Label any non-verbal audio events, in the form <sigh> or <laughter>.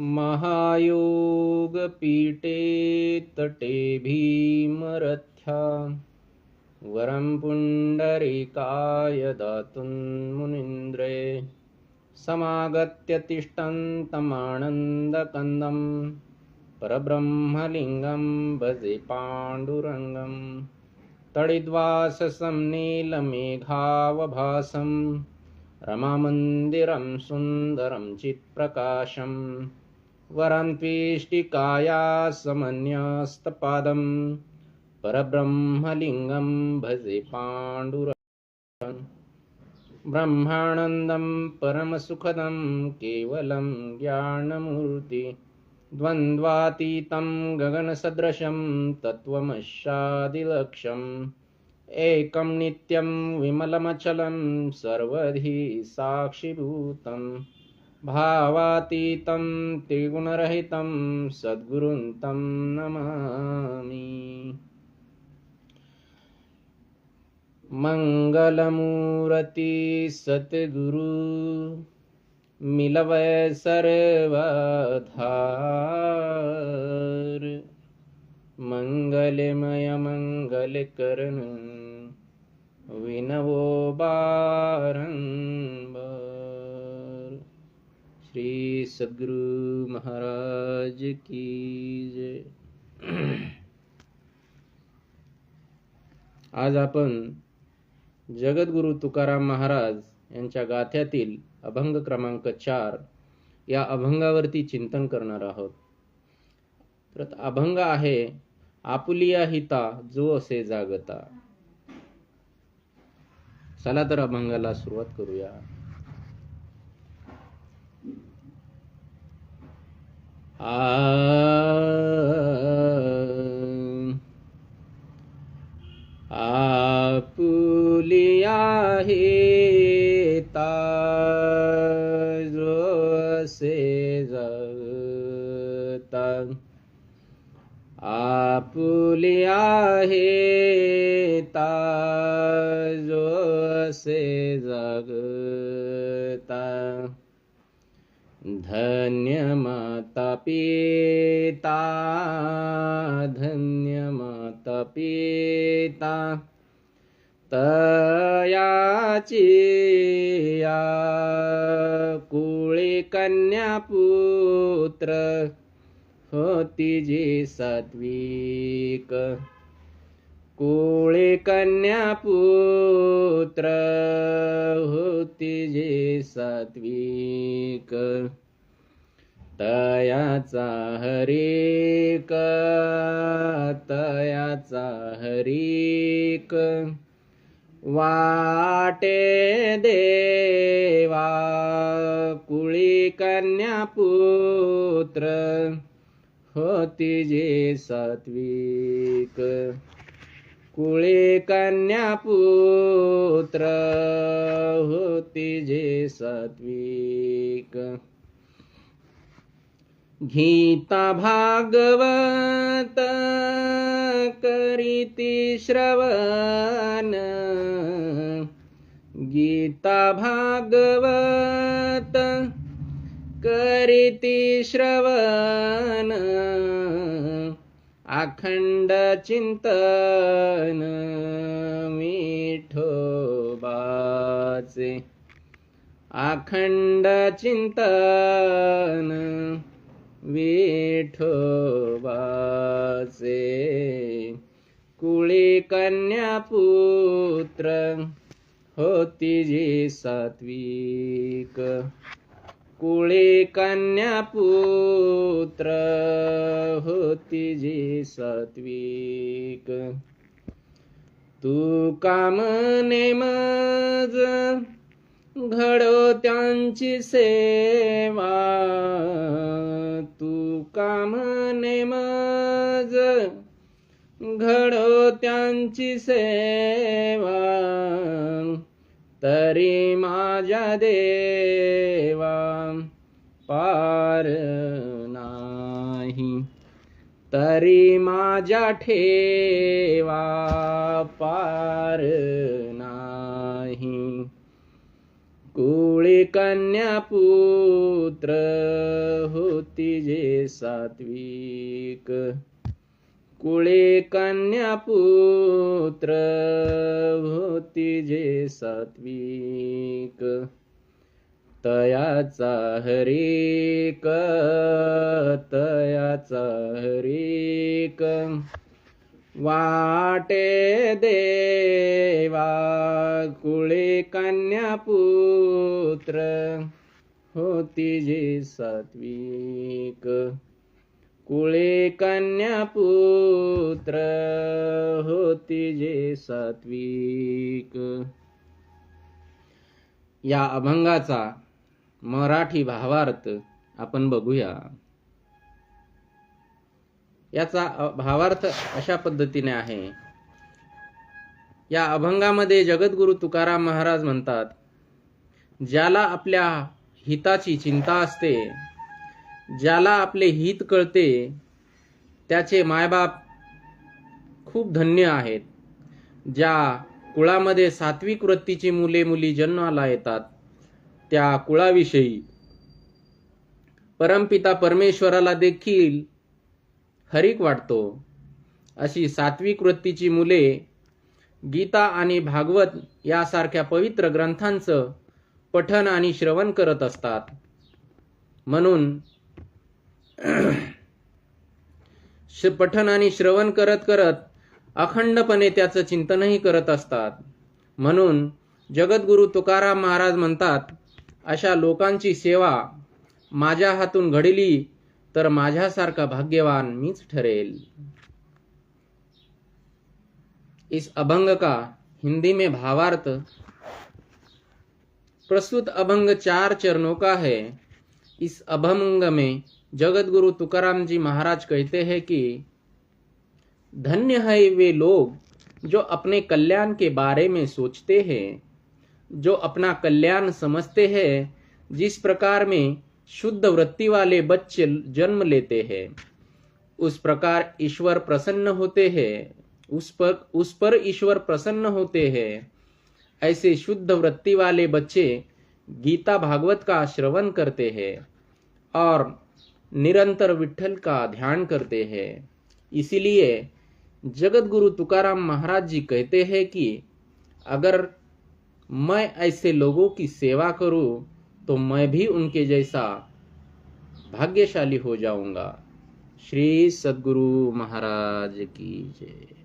महायोगपीठे तटे भीमरथ्या। वरं पुण्डरीकाय दातुन्मुनीन्द्रे समागत्य तिष्ठन्तमानन्दकन्दं परब्रह्मलिङ्गं भजे पाण्डुरङ्गं। तडिद्वाससं नीलमेघावभासं। रमामन्दिरं सुन्दरं चित्प्रकाशं वरं त्वेष्टिकाया समन्यस्तपादं परब्रह्मलिङ्गं भजे पाण्डुरङ्गम् ब्रह्मानन्दं परमसुखदं केवलं ज्ञानमूर्ति। द्वन्द्वातीतं गगनसदृशं तत्त्वमशादिलक्ष्यम् एकं नित्यं विमलमचलं सर्वधि साक्षिभूतं भावातीतं त्रिगुणरहितं सद्गुरुं तं नमामि। मङ्गलमूरति सद्गुरु मिलव सर्वधा मङ्गलमयमङ्गलकरणं विनवो बारन् श्री सद्गुरु महाराज की जय. आज आपण जगद्गुरु तुकाराम महाराज यांच्या गाथ्यातील अभंग क्रमांक चार या अभंगावरती चिंतन करणार आहोत. तर अभंग आहे आपुलिया हिता जो असे जागता. चला तर अभंगाला सुरुवात करूया. Ah. Uh, धन्यता पिता धन्य पिता तयाचिया कुळिकन्यापुत्र होतिजि सद्विक कोळे कन्या पुत्र होती जे सात्विक. तयाचा हरिक तयाचा हरिक. वाटे देवा कुळी कन्या पुत्र होती जे सात्विक. कुळे कन्या पुत्र होती जे सात्विक. गीता भागवत करीती श्रवण. गीता भागवत करीती श्रवण. अखंड चिंतन विठोबाचे अखंड चिंतन विठोबाचे कुळी कन्या पुत्र होती जी सात्विक। कुळे कन्या पुत्र होती जी सात्विक. तू काम नेमज घडो त्यांची सेवा. तू काम नेमज घडो त्यांची सेवा. तरी माझ्या देवा पार नाही. तरी माझ्या ठेवा पार नाही. कुळी कन्या पुत्र होती जे सात्विक. कुळे कन्या पुत्र होती जे सात्विक. तयाचा हरिक तयाचा हरिक. वाटे देवा कुळे कन्या पुत्र होती जे सात्विक. कुळे कन्या पुत्र होती जे सात्विक. या अभंगाचा मराठी भावार्थ आपण बघूया. याचा भावार्थ अशा पद्धतीने आहे. या अभंगामध्ये जगद्गुरु तुकाराम महाराज म्हणतात ज्याला आपल्या हिताची चिंता असते ज्याला आपले हित कळते त्याचे मायबाप खूप धन्य आहेत ज्या कुळामध्ये सात्विक वृत्तीची मुले मुली जन्माला येतात त्या कुळाविषयी. परमपिता परमेश्वराला देखील हरिक वाटतो. अशी सात्विक वृत्तीची मुले गीता आणि भागवत यासारख्या पवित्र ग्रंथांचं पठन आणि श्रवण करत असतात. म्हणून <clears throat> पठन आणि श्रवण करत करत अखंडपणे त्याचं चिंतनही करत असतात. म्हणून जगद्गुरु तुकाराम महाराज म्हणतात अशा लोकांची सेवा माझ्या हातून घडली तर माझ्यासारखा भाग्यवान मीच ठरेल. इस अभंग का हिंदी में भावार्थ प्रस्तुत अभंग चार चरणों का है। इस अभंग में जगत गुरु तुकाराम जी महाराज कहते हैं कि धन्य है वे लोग जो अपने कल्याण के बारे में सोचते हैं, जो अपना कल्याण समझते हैं, जिस प्रकार में शुद्ध वृत्ति वाले बच्चे जन्म लेते हैं। उस प्रकार ईश्वर प्रसन्न होते हैं, उस पर उस पर ईश्वर प्रसन्न होते हैं। ऐसे शुद्ध वृत्ति वाले बच्चे गीता भागवत का श्रवण करते हैं और निरंतर विठल का ध्यान करते हैं। इसीलिए जगत गुरु तुकाराम महाराज जी कहते हैं कि अगर मैं ऐसे लोगों की सेवा करूँ तो मैं भी उनके जैसा भाग्यशाली हो जाऊँगा। श्री सदगुरु महाराज की जय।